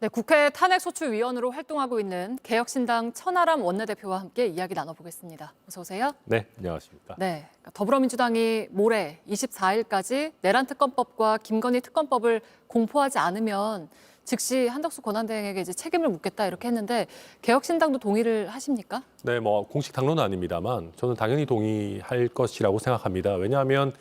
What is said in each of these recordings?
네, 국회 탄핵소추위원으로 활동하고 있는 개혁신당 천하람 원내대표와 함께 이야기 나눠보겠습니다. 어서 오세요. 네, 안녕하십니까. 네, 그러니까 더불어민주당이 모레 24일까지 내란 특검법과 김건희 특검법을 공포하지 않으면 즉시 한덕수 권한대행에게 이제 책임을 묻겠다 이렇게 했는데 개혁신당도 동의를 하십니까? 네, 뭐 공식 당론은 아닙니다만 저는 당연히 동의할 것이라고 생각합니다. 왜냐하면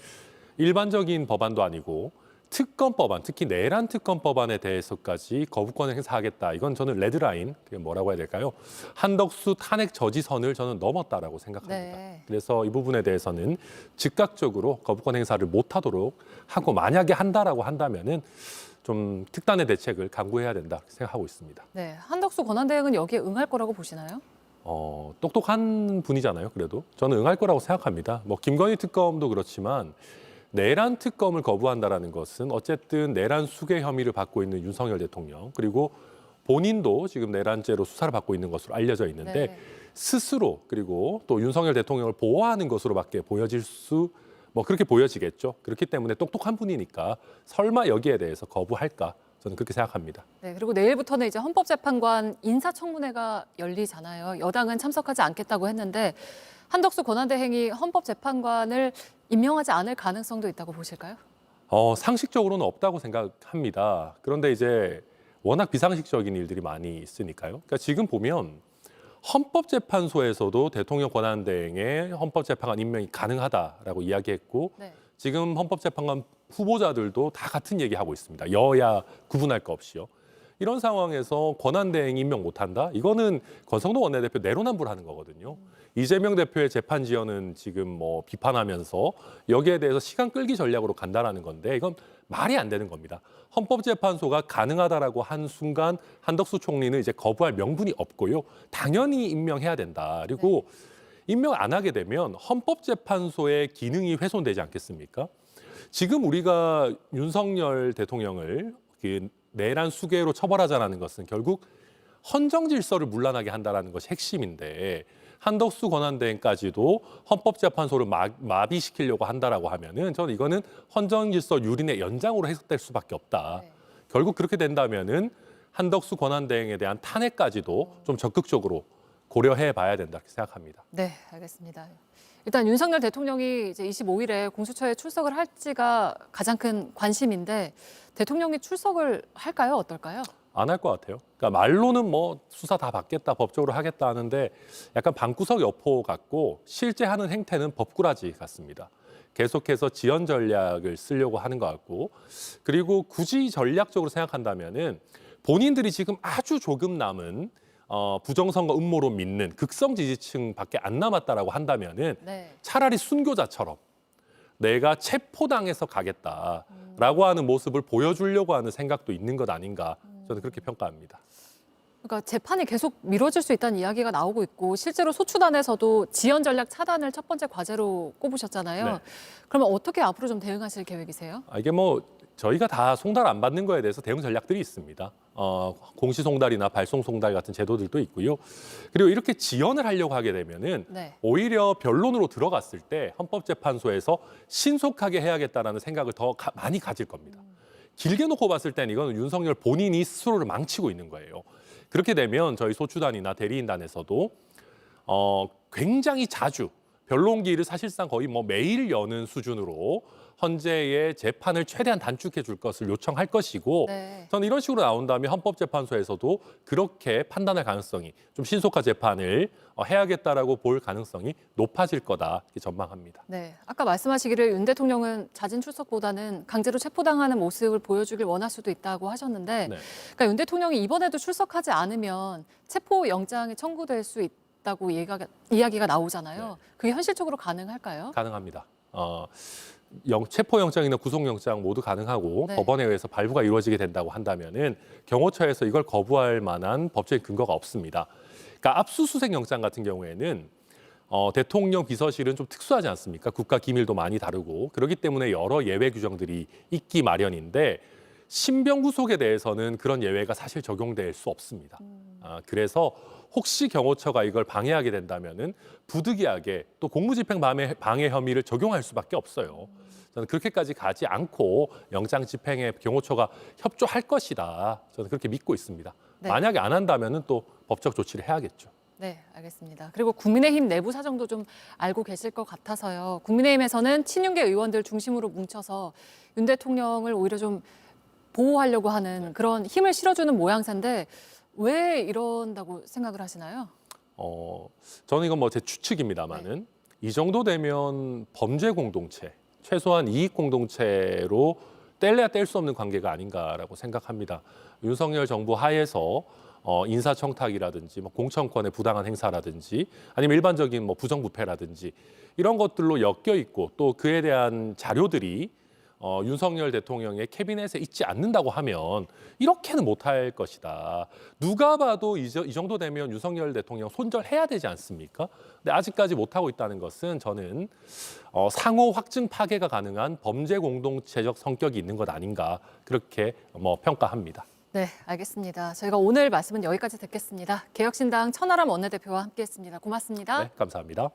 일반적인 법안도 아니고 특검 법안, 특히 내란 특검 법안에 대해서까지 거부권을 행사하겠다. 이건 저는 레드라인, 뭐라고 해야 될까요? 한덕수 탄핵 저지선을 저는 넘었다라고 생각합니다. 네. 그래서 이 부분에 대해서는 즉각적으로 거부권 행사를 못하도록 하고 만약에 한다라고 한다면은 좀 특단의 대책을 강구해야 된다 생각하고 있습니다. 네, 한덕수 권한대행은 여기에 응할 거라고 보시나요? 어, 똑똑한 분이잖아요. 그래도 저는 응할 거라고 생각합니다. 뭐 김건희 특검도 그렇지만 내란 특검을 거부한다라는 것은 어쨌든 내란 수괴 혐의를 받고 있는 윤석열 대통령 그리고 본인도 지금 내란죄로 수사를 받고 있는 것으로 알려져 있는데 네. 스스로 그리고 또 윤석열 대통령을 보호하는 것으로밖에 보여질 수 뭐 그렇게 보여지겠죠. 그렇기 때문에 똑똑한 분이니까 설마 여기에 대해서 거부할까 저는 그렇게 생각합니다. 네, 그리고 내일부터는 이제 헌법재판관 인사청문회가 열리잖아요. 여당은 참석하지 않겠다고 했는데 한덕수 권한대행이 헌법재판관을 임명하지 않을 가능성도 있다고 보실까요? 어, 상식적으로는 없다고 생각합니다. 그런데 이제 워낙 비상식적인 일들이 많이 있으니까요. 그러니까 지금 보면 헌법재판소에서도 대통령 권한 대행의 헌법재판관 임명이 가능하다라고 이야기했고 네. 지금 헌법재판관 후보자들도 다 같은 얘기하고 있습니다. 여야 구분할 거 없이요. 이런 상황에서 권한대행 임명 못한다? 이거는 권성동 원내대표 내로남불하는 거거든요. 이재명 대표의 재판 지연은 지금 뭐 비판하면서 여기에 대해서 시간 끌기 전략으로 간다라는 건데 이건 말이 안 되는 겁니다. 헌법재판소가 가능하다라고 한 순간 한덕수 총리는 이제 거부할 명분이 없고요. 당연히 임명해야 된다. 그리고 임명 안 하게 되면 헌법재판소의 기능이 훼손되지 않겠습니까? 지금 우리가 윤석열 대통령을 그 내란 수괴로 처벌하자라는 것은 결국 헌정 질서를 문란하게 한다라는 것이 핵심인데 한덕수 권한대행까지도 헌법재판소를 마, 마비시키려고 한다라고 하면은 저는 이거는 헌정 질서 유린의 연장으로 해석될 수밖에 없다. 네. 결국 그렇게 된다면은 한덕수 권한대행에 대한 탄핵까지도 좀 적극적으로 고려해 봐야 된다 이렇게 생각합니다. 네, 알겠습니다. 일단 윤석열 대통령이 이제 25일에 공수처에 출석을 할지가 가장 큰 관심인데 대통령이 출석을 할까요? 어떨까요? 안 할 것 같아요. 그러니까 말로는 뭐 수사 다 받겠다, 법적으로 하겠다 하는데 약간 방구석 여포 같고 실제 하는 행태는 법꾸라지 같습니다. 계속해서 지연 전략을 쓰려고 하는 것 같고 그리고 굳이 전략적으로 생각한다면은 본인들이 지금 아주 조금 남은 어, 부정선거 음모로 믿는 극성 지지층밖에 안 남았다라고 한다면은 네. 차라리 순교자처럼 내가 체포당해서 가겠다라고 하는 모습을 보여주려고 하는 생각도 있는 것 아닌가 저는 그렇게 평가합니다. 그러니까 재판이 계속 미뤄질 수 있다는 이야기가 나오고 있고 실제로 소추단에서도 지연 전략 차단을 첫 번째 과제로 꼽으셨잖아요. 네. 그러면 어떻게 앞으로 좀 대응하실 계획이세요? 아, 이게 뭐 저희가 다 송달 안 받는 거에 대해서 대응 전략들이 있습니다. 어, 공시 송달이나 발송 송달 같은 제도들도 있고요. 그리고 이렇게 지연을 하려고 하게 되면은 네. 오히려 변론으로 들어갔을 때 헌법재판소에서 신속하게 해야겠다라는 생각을 더 가- 많이 가질 겁니다. 길게 놓고 봤을 땐 이거는 윤석열 본인이 스스로를 망치고 있는 거예요. 그렇게 되면 저희 소추단이나 대리인단에서도 어, 굉장히 자주 변론기를 사실상 거의 뭐 매일 여는 수준으로 헌재의 재판을 최대한 단축해 줄 것을 요청할 것이고 네. 저는 이런 식으로 나온다면 헌법재판소에서도 그렇게 판단할 가능성이 좀 신속한 재판을 어, 해야겠다라고 볼 가능성이 높아질 거다 이렇게 전망합니다. 네. 아까 말씀하시기를 윤 대통령은 자진 출석보다는 강제로 체포당하는 모습을 보여주길 원할 수도 있다고 하셨는데 네. 그러니까 윤 대통령이 이번에도 출석하지 않으면 체포 영장이 청구될 수 있다고 얘기가, 이야기가 나오잖아요. 네. 그게 현실적으로 가능할까요? 가능합니다. 어, 영, 체포영장이나 구속영장 모두 가능하고 네. 법원에 의해서 발부가 이루어지게 된다고 한다면은 경호처에서 이걸 거부할 만한 법적인 근거가 없습니다. 그러니까 압수수색 영장 같은 경우에는 어, 대통령 비서실은 좀 특수하지 않습니까? 국가 기밀도 많이 다르고 그렇기 때문에 여러 예외 규정들이 있기 마련인데 신병 구속에 대해서는 그런 예외가 사실 적용될 수 없습니다. 아, 그래서 혹시 경호처가 이걸 방해하게 된다면은 부득이하게 또 공무집행 방해, 방해 혐의를 적용할 수밖에 없어요. 저는 그렇게까지 가지 않고 영장 집행에 경호처가 협조할 것이다. 저는 그렇게 믿고 있습니다. 네. 만약에 안 한다면은 또 법적 조치를 해야겠죠. 네, 알겠습니다. 그리고 국민의힘 내부 사정도 좀 알고 계실 것 같아서요. 국민의힘에서는 친윤계 의원들 중심으로 뭉쳐서 윤 대통령을 오히려 좀 보호하려고 하는 그런 힘을 실어주는 모양새인데 왜 이런다고 생각을 하시나요? 어, 저는 이건 뭐 제 추측입니다만은 이 정도 되면 범죄 공동체, 최소한 이익 공동체로 뗄래야 뗄 수 없는 관계가 아닌가라고 생각합니다. 윤석열 정부 하에서 어, 인사청탁이라든지 뭐 공천권의 부당한 행사라든지 아니면 일반적인 뭐 부정부패라든지 이런 것들로 엮여 있고 또 그에 대한 자료들이 어, 윤석열 대통령의 캐비넷에 있지 않는다고 하면 이렇게는 못할 것이다. 누가 봐도 이, 저- 이 정도 되면 윤석열 대통령 손절해야 되지 않습니까? 근데 아직까지 못하고 있다는 것은 저는 어, 상호 확증 파괴가 가능한 범죄 공동체적 성격이 있는 것 아닌가 그렇게 뭐 평가합니다. 네, 알겠습니다. 저희가 오늘 말씀은 여기까지 듣겠습니다. 개혁신당 천하람 원내대표와 함께했습니다. 고맙습니다. 네, 감사합니다.